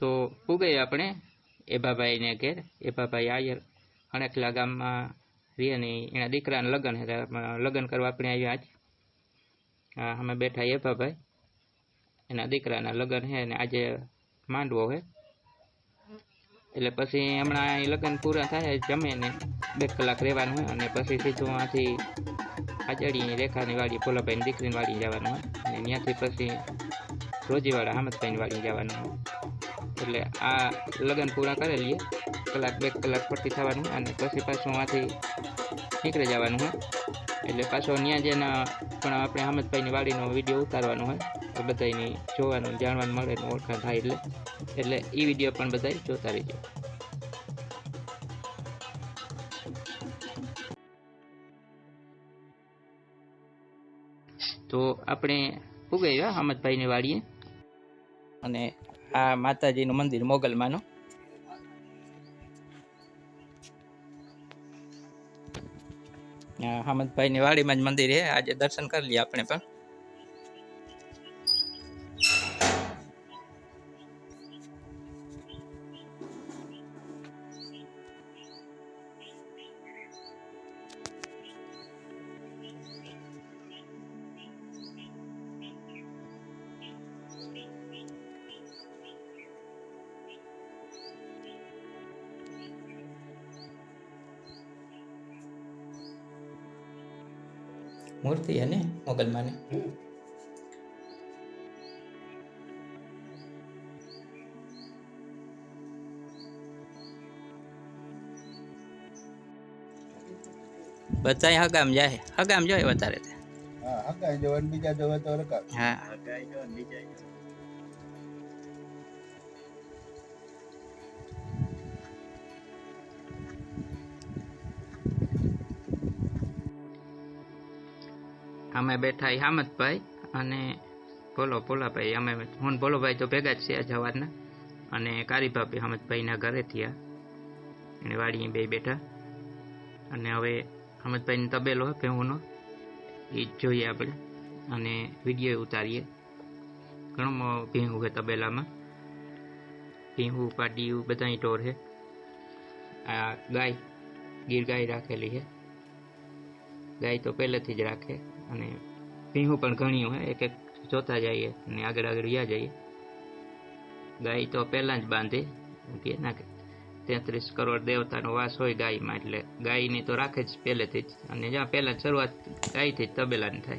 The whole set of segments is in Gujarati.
તો પૂગઈ આપણે? એબાભાઈને ઘેર. એબાભાઈ આયર. અણેકલા ગામમાં ને એના દીકરાના લગ્ન હતા. લગ્ન કરવા આપણે આવ્યા આજ. અમે બેઠા એભાભાઈ. એના દીકરાના લગ્ન છે ને આજે માંડવો છે. એટલે પછી હમણાં અહીં લગ્ન પૂરા થાય જમે ને બે કલાક રહેવાનું હોય અને પછી સીધું આથી આચડી રેખાની વાડી, પોલાભાઈની દીકરીની વાડી જવાનું હોય. અને ત્યાંથી પછી રોજીવાળા હમદભાઈની વાડી જવાનું હોય. એટલે આ લગ્ન પૂરા કરી કલાક, બે કલાક પરથી થવાનું અને પછી પાછું આથી નીકળી જવાનું હોય. એટલે પાછો ત્યાં જેના પણ આપણે હામદભાઈની વાડીનો વીડિયો ઉતારવાનો હોય. બધાની જોવાનું જાણવાનું મળે ઓળખાણ થાય એટલે. એટલે એ વીડિયો પણ બધા જોતા રહીજો. તો આપણે ઉગાવ્યા હામદભાઈની વાડીએ. અને આ માતાજીનું મંદિર મોગલમાનું. હામદભાઈની વાડીમાં જ મંદિર છે. આજે દર્શન કરી લઈએ આપણે પણ. મૂર્તિ હે ને મોગલમાની. બધાય હગામ જાય. હગામ જાય વધારે હા હગાઈ જવાનું બીજા જવા તો રકા હા. અમે બેઠા હામદભાઈ અને ભોલો, ભોલાભાઈ અમે હું ભોલોભાઈ તો ભેગા જ છે આ જવારના અને કારીભાભી હામદભાઈના ઘરે થયા. એને વાડીએ બે બેઠા. અને હવે હમદભાઈની તબેલો હોય ભેહુંનો. એ જ જોઈએ આપણે. અને વીડિયો ઉતારીએ. ઘણો ભીંગું છે તબેલામાં. ભીંગું પાટિયું બધા ટોર છે આ ગાય, ગીર ગાય રાખેલી છે ગાય તો પહેલેથી જ રાખે. અને ભીંગું પણ ઘણી હોય એક એક જોતા જઈએ અને આગળ આગળ વ્યા જઈએ. ગાય તો પહેલાં જ બાંધે, કે ના તેત્રીસ કરોડ દેવતાનો વાસ હોય ગાયમાં, એટલે ગાયની તો રાખે જ પહેલેથી જ, અને જ્યાં પહેલાં શરૂઆત ગાયથી જ તબેલાની થાય.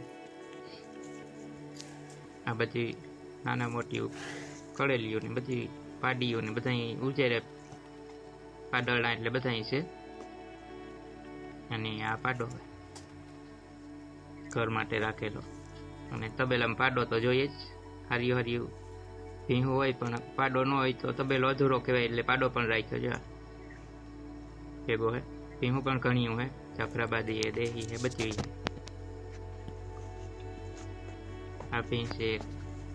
આ બધી નાના મોટી કળેલીઓ બધી પાડીઓ ને બધા ઉજેરે પાડળા એટલે બધા છે. અને આ પાડો ઘર માટે રાખેલો. અને તબેલામાં પાડો તો જોઈએ જ. હાર્યું હાર્યું ભીહું હોય પણ પાડો ન હોય તો તબેલો અધૂરો કહેવાય એટલે પાડો પણ રાખ્યો છે. ભેગો હે. ભીહું પણ ઘણ્યું હે. જાફરાબાદી હે, દેહી હે બચવી આ ભીંસ છે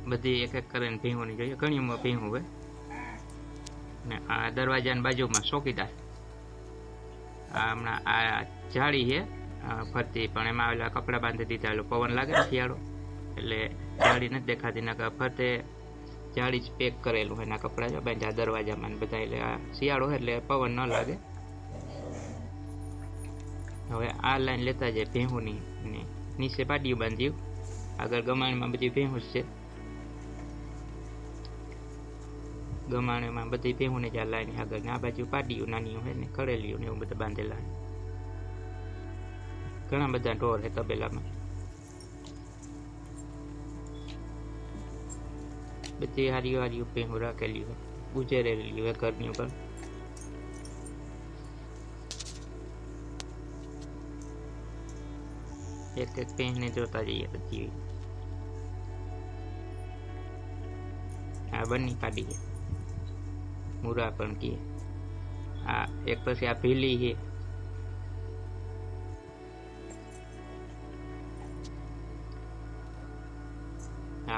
બધી એક એક કરીને ભીંહોની જોઈએ. ઘણીમાં ભીંહું હોય ને આ દરવાજાની બાજુમાં ચોકીદાર. હમણાં આ જાળી છે ફરતી, પણ એમાં આવેલા કપડાં બાંધી દીધા. એટલે પવન લાગે ને શિયાળો? એટલે જાળી નથી દેખાતી, નકર ફરતે જાળી જ પેક કરેલું હોય એના કપડાં બાંધ્યા દરવાજામાં બધા. એટલે આ શિયાળો હોય એટલે પવન ન લાગે. હવે આ લાઈન લેતા જાય ભેહુની ને નીચે પાટિયું બાંધ્યું. આગળ ગમાણમાં બધી ભેહું છે. ગમાણમાં બધી ભેહુને જ્યાં લાઈન આગળ ને આ બાજુ પાડીયું નાની હોય ને ખડેલીયું ને એવું બધું બાંધેલા છે ઘણા બધા ઢોર છે તબેલામાં. બધી હારી હારી ભેહું રાખેલી હોય, ગુજરેલી હોય ઘરની ઉપર. એક એક ભેંસને જોતા જઈએ પછી. આ બંને કાઢી છે. પણ કીએ. આ એક પછી આ ભીલી છે.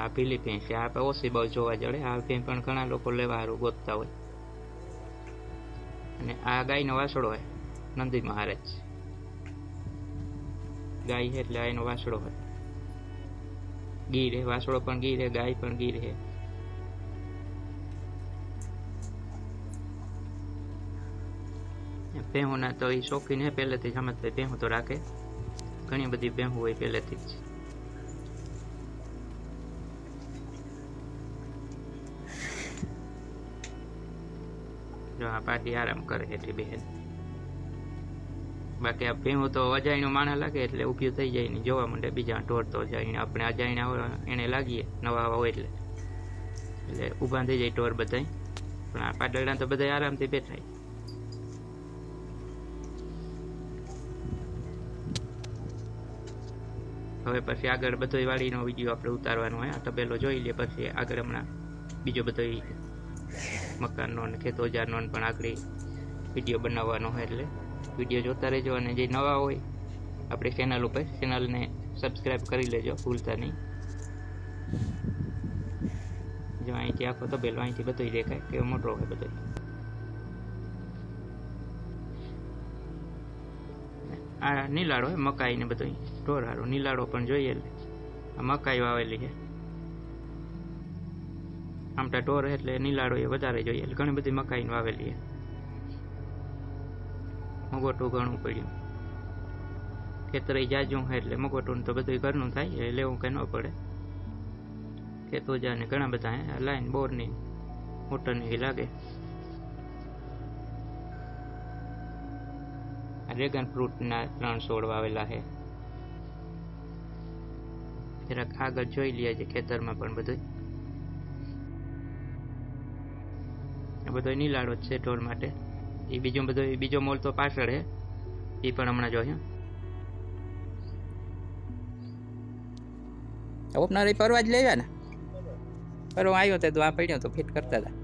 આ ભીલી ભેંસ છે, આ ઓછી બહુ જોવા જડે. આ ભેંસ પણ ઘણા લોકો લેવા સારું ગોતતા હોય. અને આ ગાયનો વાસળો હોય, નંદી મહારાજ. ગાય છે એટલે આનો વાસડો હોય. ગીર હે વાસળો પણ ગીર હે, ગાય પણ ગીર હે. ભેહુંના તો એ શોખીન હે, પહેલેથી જ હમણાં ભેહું તો રાખે. ઘણી બધી ભેહું હોય પહેલેથી જ. જો આ પાટી આરામ કરે એટલી બેન. બાકી આ ભેહું તો અજાયણું માણા લાગે એટલે ઊભી થઈ જાય ને જોવા માંડે બીજા ઢોર તો અજાયણ આપણે અજાણ્યા હોય એને લાગીએ, નવા આવા હોય એટલે. એટલે ઊભા થઈ જાય ઢોર બધાય. પણ આ પાટડા તો બધા આરામથી બેઠાય હવે પછી આગળ બધો વાડીનો વીડિયો આપણે ઉતારવાનો હોય. આ તબેલો જોઈ લે પછી આગળ હમણાં બીજો બધો મકાનનો અને ખેત ઓજારનો પણ આગળ વીડિયો બનાવવાનો હોય એટલે વીડિયો જોતા રહેજો અને જે નવા હોય આપણી ચેનલ ઉપર ચેનલને સબસ્ક્રાઈબ કરી લેજો, ભૂલતા નહીં. જો અહીંથી આખો તબેલો અહીંથી બધું દેખાય, કેવો મોટો હોય બધો. આ નીલાડો હોય મકાઈ ને બધું ઢોર હારો નીલાડો પણ જોઈએ એટલે. મકાઈ વાવેલી છે. આમટા ઢોર એટલે નીલાડો એ વધારે જોઈએ, એટલે ઘણી બધી મકાઈ વાવેલી છે. મગોટું ઘણું પડ્યું. ખેતરે જાજું હોય એટલે મગોટું તો બધું ઘરનું થાય એટલે લેવું કંઈ ન પડે. ખેતો જાને ઘણા બધા લાઈન, બોરની, મોટરની લાગે. ડ્રેગન ફ્રૂટના ત્રણ છોડ વાવેલા છે. જરાક આગળ જોઈ લઈએ છે ખેતરમાં પણ બધું બધો નીલાડો જ છે ઢોર માટે. એ બીજો બધો બીજો મોલ તો પાછળ છે એ પણ હમણાં જોઈએ ઓપનર પરવા જ લેવા ને પરવા આવ્યો તો આ પડ્યો તો ફિટ કરતા હતા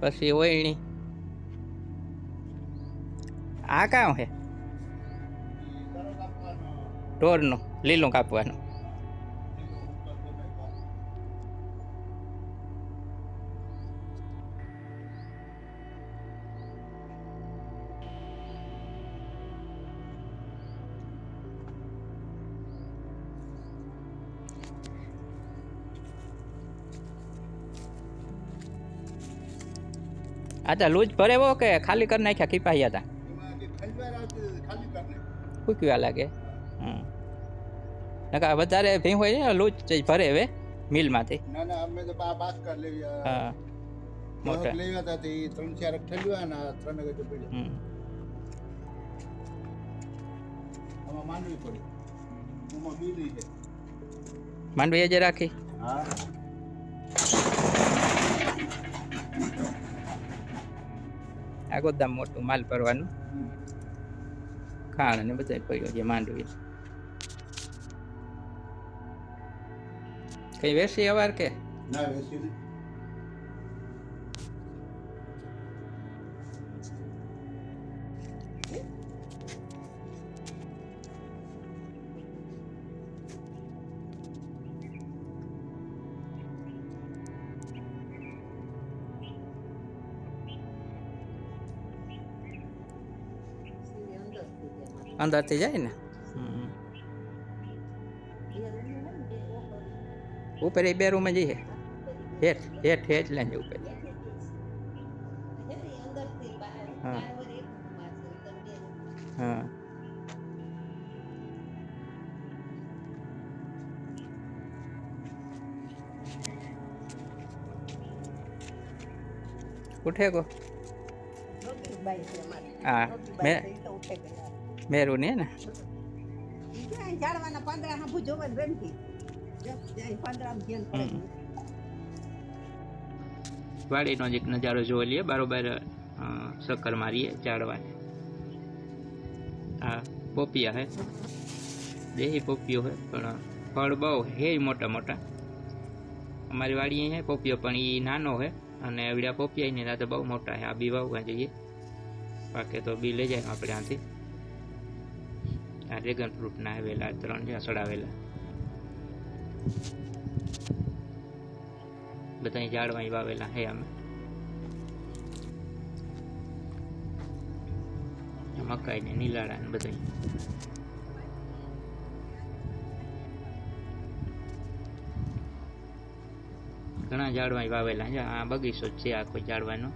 પછી ઓયણી. આ કામ છે ઢોરનું, લીલું કાપવાનું. અચ્છા લૂજ ભરેવો કે ખાલી કરી નાખ્યા કીપાયા હતા એમાં જે ખંજવાર આવતી હતી, ખાલી કરી નાખી. ફૂક્યા લાગે? હમ. નકા વધારે ભીં હોય ને લૂજ જ ભરે હવે મિલમાંથી. ના ના અમે તો બા બાસ્કર લેવી આ હા. મોટા. દહક લેવા હતા તે ઈ ત્રણ ચાર ઠેલ્યા ને આ ત્રણ ગજો પડ્યા. હમ. આમાં માંડવી પડી. આમાં બીડી છે. માંડવી જે રાખી. હા. આ ગોદામ મોટું માલ ભરવાનું. ખાણ ને બધા પડ્યો છે માંડવી કઈ વેસી અવાર કે? ના વેસી અંદરથી જાય ને? ઉપર એ બે રૂમે જઈએ. હેઠ હેઠ હેઠ લઈને ઉપર. હા. હા. ઉઠે કો હા મેં મેરું ને? ઝાડવાના પાંદડા હાંભું જોવે. વાડીનો જ એક નજારો જોઈ લઈએ બરોબર અ, શક્કર મારીએ ઝાડવાને. આ પોપિયા હે. દેહી પોપિયો હે પણ ફળ બહુ હે મોટા મોટા. અમારી વાડી હે પોપિયો પણ એ નાનો હે અને એવડ્યા પોપિયા એની રાતે બહુ મોટા હે. આ બી વાવવા જઈએ. પાકે તો બી લઈ જાય આપણે આથી. આ ડ્રેગન આવેલા આ ત્રણ છે સડાવેલા બધા ઝાડમાં વાવેલા હે અમે. આ મકાઈ ને નીલાડા ને બધા ઘણા ઝાડવા વાવેલા છે. આ બગીચો છે આખો ઝાડવાનો.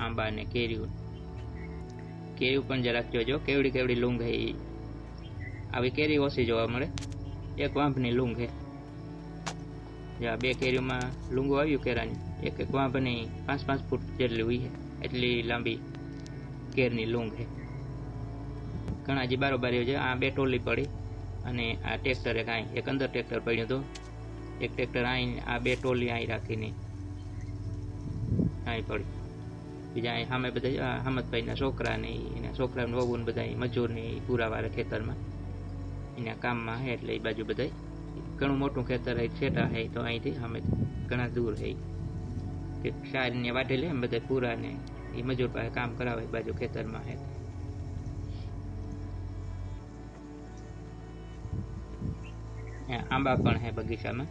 આંબા ને કેરીઓ. કેરીઓ પણ જરાક જોજો. કેવડી કેવડી લૂંગ હે ઈ. આવી કેરી ઓછી જોવા મળે. એક વાંભની લૂંગ છે. જ્યાં બે કેરીઓમાં લૂંગો આવ્યું કેરાની, એક એક વાંભની પાંચ પાંચ ફૂટ જેટલી હોય છે. એટલી લાંબી કેરની લૂંગ છે. ઘણા જે બારોબારીઓ છે, આ બે ટોલી પડી અને આ ટ્રેક્ટર એક અહીં એક અંદર ટ્રેક્ટર પડ્યું હતું. એક ટ્રેક્ટર અહીં આ બે ટોલી અહીં રાખીને અહીં પડી. બીજા અહીં સામે બધા હમદભાઈના છોકરા ને એના છોકરાને વહુ ને બધા મજૂરની પુરાવાળા ખેતરમાં. એના કામમાં હે એટલે એ બાજુ બધા ઘણું મોટું ખેતર હે, છેટા હે, તો અહીંથી અમે ઘણા દૂર હે. કે શારીને વાટે લે એમ બધા પૂરા ને એ મજૂર પાસે કામ કરાવે બાજુ ખેતરમાં હે, આંબા પણ હે બગીચામાં.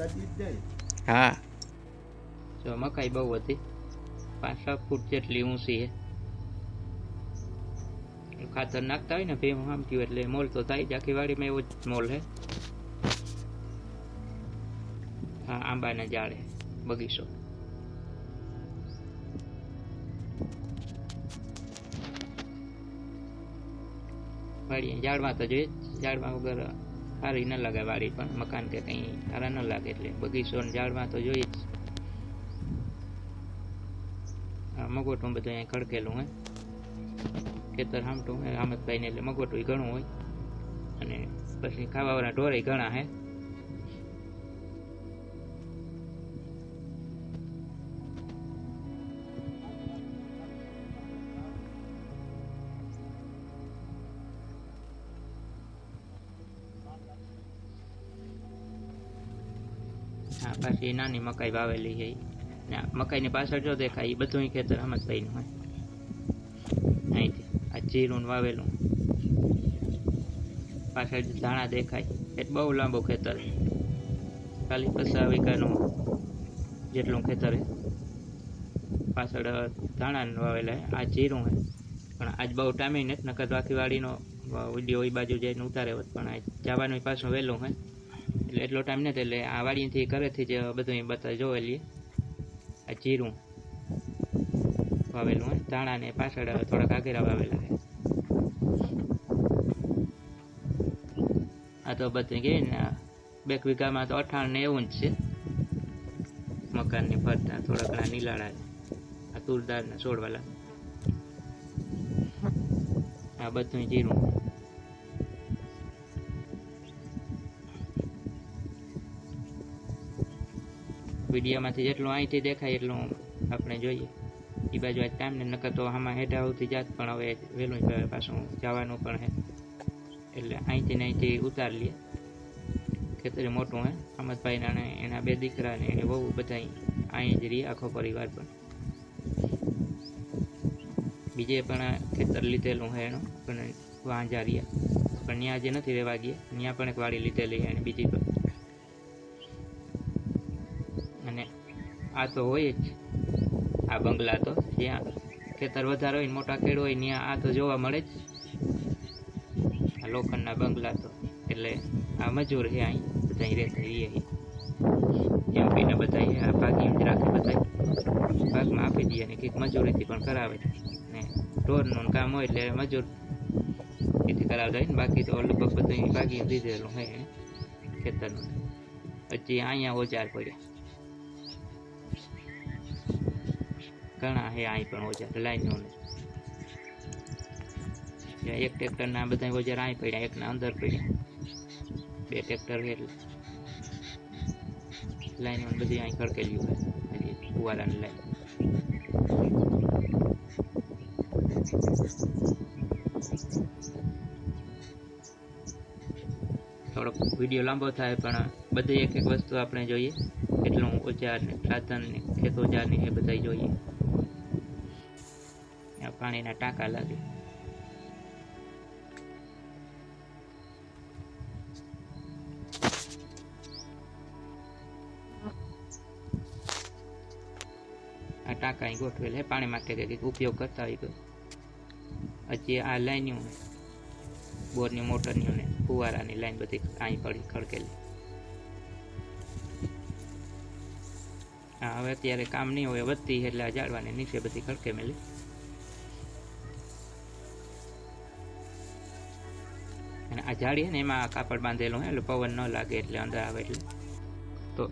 માતાજી જ જાય હા જો મકાઈ બહુ હતી. પાંચ છ ફૂટ જેટલી ઊંચી છે. ખાતર નાખતા હોય ને ભેમ આમ થયું એટલે મોલ તો થાય જ. આખી વાડીમાં એવો જ મોલ છે. હા, આંબાના ઝાડ છે, બગીચો. વાડી ઝાડમાં તો જોઈએ જ. ઝાડમાં વગર સારી ન લાગે વાડી પણ મકાન કે કંઈ સારા ન લાગે એટલે બગીચો ઝાડમાં તો જોઈએ જ. મગોટું બધું અહીંયા ખડકેલું હોય. ખેતર હામટું હોય, રામતભાઈને એટલે મગોટું ઘણું હોય. અને પછી ખાવાવાળા ઢોરે ઘણા હે. પાછી નાની મકાઈ વાવેલી છે. ને મકાઈની પાછળ જો દેખાય, એ બધું ખેતર હમતભાઈનું હોય. અહીંથી આ જીરું વાવેલું. પાછળ જે ધાણા દેખાય એટલે બહુ લાંબુ ખેતર ખાલી પચાસ વીઘાનું જેટલું ખેતર પાછળ ધાણા વાવેલા આ જીરું છે. પણ આજ બહુ ટાઈમે નથી, નકર બાકી વાડીનો વીડિયો એ બાજુ જઈને ઉતારે હોત. પણ આ જવાનું પાછું વહેલું હોય. એટલે એટલો ટાઈમ નથી, એટલે આ વાડીથી ઘરેથી જ બધું બતા જોયેલી આ જીરું વાવેલું હોય ધાણા ને પાછળ થોડાક આગેરા વાવેલા છે. આ તો બધું કે બે વીઘામાં તો અઠાણ ને એવું જ છે. મકાનની ફરતા થોડા ઘણા નીલાળા આ તુરદાર ને છોડવાલા. આ બધું જીરું. વિડીયોમાંથી જેટલું અહીંથી દેખાય એટલું આપણે જોઈએ. એ બાજુ આજ ટાઈમ ને, નકર તો આમાં હેઠા આવતી જાત પણ હવે વહેલું પાછું જવાનું પણ હે. એટલે અહીંથી ને અહીંથી ઉતાર લઈએ ખેતરે મોટું હે અમદભાઈ ને એના બે દીકરા ને એને બહુ બધા અહીં જ રહી આખો પરિવાર પણ. બીજે પણ ખેતર લીધેલું હે એનું, પણ વાંજારિયા પણ ત્યાં જે નથી રહેવા ગયા ત્યાં પણ એક વાડી લીધેલી અને બીજી આ તો હોય જ. આ બંગલા તો, જ્યાં ખેતર વધારે હોય ને મોટા ખેડ હોય, ત્યાં આ તો જોવા મળે જ. આ લોખંડના બંગલા તો. એટલે આ મજૂર છે અહીં બધા રહેતા રહીએ એમપીને બધા આ ભાગી એમ જ રાખે બધા ભાગમાં આપી દઈએ ને કંઈક મજૂરીથી પણ કરાવે. ને ઢોરનું કામ હોય એટલે મજૂર એથી કરાવતા હોય ને, બાકી તો લગભગ બધું ભાગી દીધેલું હે ખેતરનું. પછી અહીંયા ઓજાર પડ્યા. ઘણા હે અહીં પણ ઓજાર લાઈનોને જ્યાં એક ટ્રેક્ટરના બધા ઓજાર અહીં પડ્યા, એકના અંદર પડ્યા. બે ટ્રેક્ટર છે એટલે. લાઈનો બધી અહીં ખડકેલ્યું હોય. હજી લાઈન થોડોક વીડિયો લાંબો થાય પણ બધી એક એક વસ્તુ આપણે જોઈએ. એટલું ઓજાર ને સાધન ને ખેત ને એ બધા જોઈએ. પાણીના ટાંકા લાગે. આ ટાંકા અહીં ગોઠવેલ છે. પાણી માટે કંઈક ઉપયોગ કરતા હોય કોઈ. હજી આ લાઈન્યું બોરની મોટરની ને ફુવારાની લાઈન બધી અહીં પડી, ખડકેલી. હા, હવે અત્યારે કામ નહીં હોય, વધતી એટલે આ જાળવાની નીચે બધી ખડકે મેલી. આ જાળી ને, એમાં કાપડ બાંધેલું હોય એટલે પવન ન લાગે એટલે અંદર આવે એટલે. તો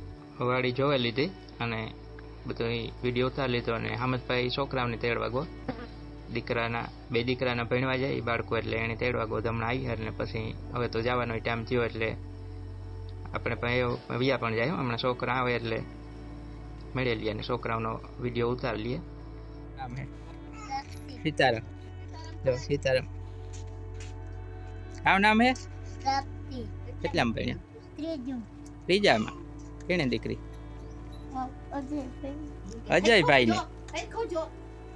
વાડી જોવા લીધી અને બધો વીડિયો ઉતાર લીધો અને હામદભાઈ છોકરાઓને તેડવા ગો દીકરાના, બે દીકરાના ભણવા જાય બાળકો, એટલે એને તેડવા ગો હમણાં આવી અને પછી હવે તો જવાનો ટાઈમ થયો એટલે આપણે પણ વ્યા પણ જાય. હમણાં છોકરા આવે એટલે મેળવી લઈએ અને છોકરાઓનો વીડિયો ઉતાર લઈએ. સીતારામ. સીતારામ. આવું નામ હે? કેટલામાં ભણ્યા? ત્રીજું. ત્રીજામાં? કેને દીકરી? અજય અજયભાઈ ને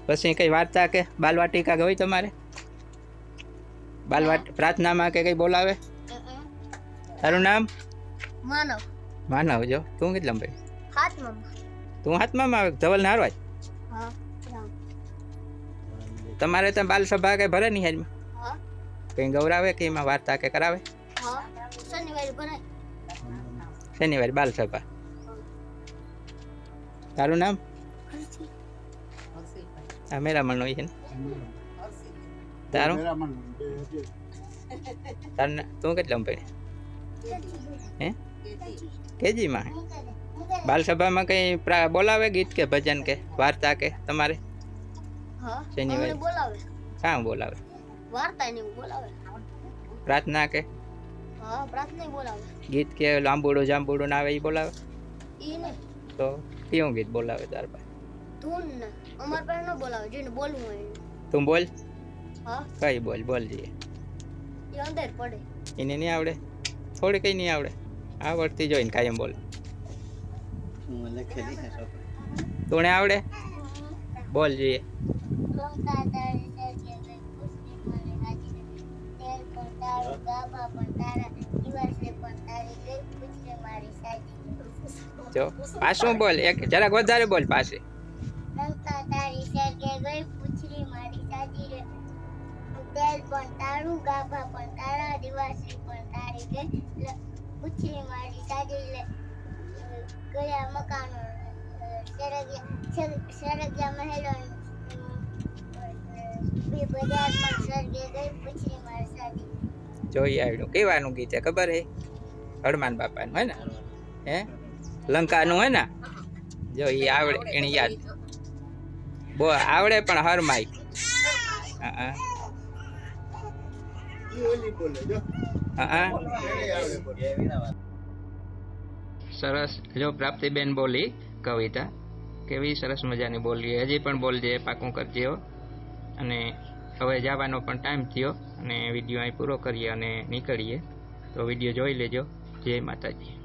પછી કઈ વાર્તા કે બાલવાટિકા ગઈ તમારે? બાલવાટ પ્રાર્થનામાં કે કઈ બોલાવે? તારું નામ? માનવ. માનવ જો. તું કેટલા ભાઈ હાથમાં તું હાથમાં આવે? ધવલ ને હારવાય? હા રામ. તમારે ત્યાં બાલ સભા કઈ ભરે નહીં હાજમાં? કઈ ગૌરાવે કે એમાં વાર્તા કે કરાવે હા શનિવારે ભરાય શનિવારે બાલ સભા તારું નામ આ મેરામણ હોય છે ને તારું મેરામણ બે હજી તારું ના- તું કેટલા ભણી હે કેજીમાં બાલ સભામાં કઈ પ્રા- બોલાવે ગીત કે ભજન કે વાર્તા કે તમારે હા શનિવારે. અમને બોલાવે કાં બોલાવે વાર્તા ને એવું બોલાવે. પ્રાર્થના કે? હા પ્રાર્થના બોલાવે. ગીત કે લાંબુડું જાંબુડું ના આવે એ બોલાવે? ઈ ને. તો કયું ગીત બોલાવે તાર પાસે? ધૂન ને. અમાર પાસે ન બોલાવે જેને બોલવું હોય એને. તું બોલ. હા. કઈ બોલ બોલ જઈએ. એ અંદર પડે. એને નહીં આવડે? થોડી કઈ નહીં આવડે. આવડતી જોઈને કાયમ બોલ. તું આવડે? બોલ જઈએ. જો પાછું બોલ એક જરાક વધારે બોલ પાસે તેલ પણ તારું ગાભા પણ તારા દિવસે પણ તારી ગઈ. લ- મારી સાજી લે. ગયા મકાનો અ, સરગ્યા સર- સરગ્યા મહેલો બે બજારમાં સરગે જોઈ આવ્યું કેવાનું ગીત છે? ખબર હે? હનુમાન બાપાનું, હે ને? હે? લંકાનું, હે ને? જો એ આવડે, એને યાદ. બો, આવડે પણ હરમાઈ. હા હા. સરસ. જો, પ્રાપ્તિબેન બોલી, કવિતા. કેવી સરસ મજાની બોલી. હજી પણ બોલજે, પાકું કરજે અને હવે જવાનો પણ ટાઈમ થયો. અને વીડિયો અહીં પૂરો કરીએ અને નીકળીએ. તો વીડિયો જોઈ લેજો. જય માતાજી.